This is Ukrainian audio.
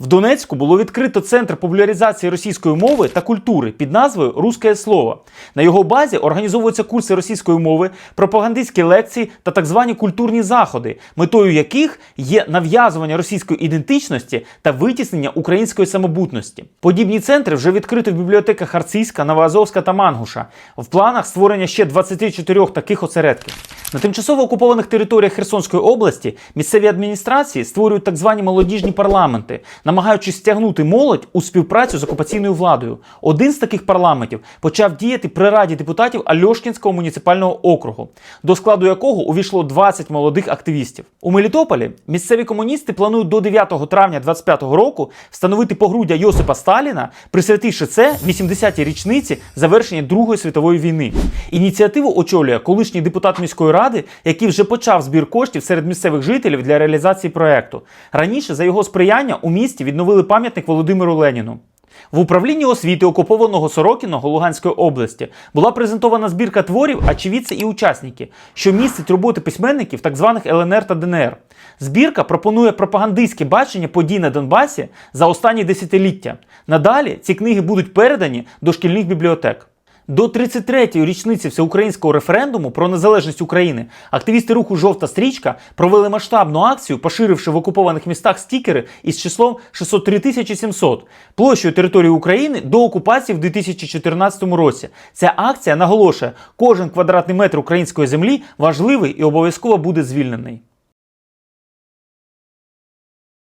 В Донецьку було відкрито центр популяризації російської мови та культури під назвою Руське слово. На його базі організовуються курси російської мови, пропагандистські лекції та так звані культурні заходи, метою яких є нав'язування російської ідентичності та витіснення української самобутності. Подібні центри вже відкрито в бібліотеках Арцизька, Новоазовська та Мангуша. В планах створення ще 24 таких осередків. На тимчасово окупованих територіях Херсонської області місцеві адміністрації створюють так звані молодіжні парламенти, намагаючись стягнути молодь у співпрацю з окупаційною владою. Один з таких парламентів почав діяти при раді депутатів Альошкінського муніципального округу, до складу якого увійшло 20 молодих активістів. У Мелітополі місцеві комуністи планують до 9 травня 2025 року встановити погруддя Йосипа Сталіна, присвятивши це 80-й річниці завершення Другої світової війни. Ініціативу очолює колишній депутат міської ради, який вже почав збір коштів серед місцевих жителів для реалізації проекту. Раніше за його сприяння у місті відновили пам'ятник Володимиру Леніну. В управлінні освіти окупованого Сорокіного Луганської області була презентована збірка творів «Очевидці і учасники, що містить роботи письменників так званих ЛНР та ДНР. Збірка пропонує пропагандистське бачення подій на Донбасі за останні десятиліття. Надалі ці книги будуть передані до шкільних бібліотек. До 33-ї річниці всеукраїнського референдуму про незалежність України активісти руху Жовта стрічка провели масштабну акцію, поширивши в окупованих містах стікери із числом 603 700 площею території України до окупації в 2014 році. Ця акція наголошує, кожен квадратний метр української землі важливий і обов'язково буде звільнений.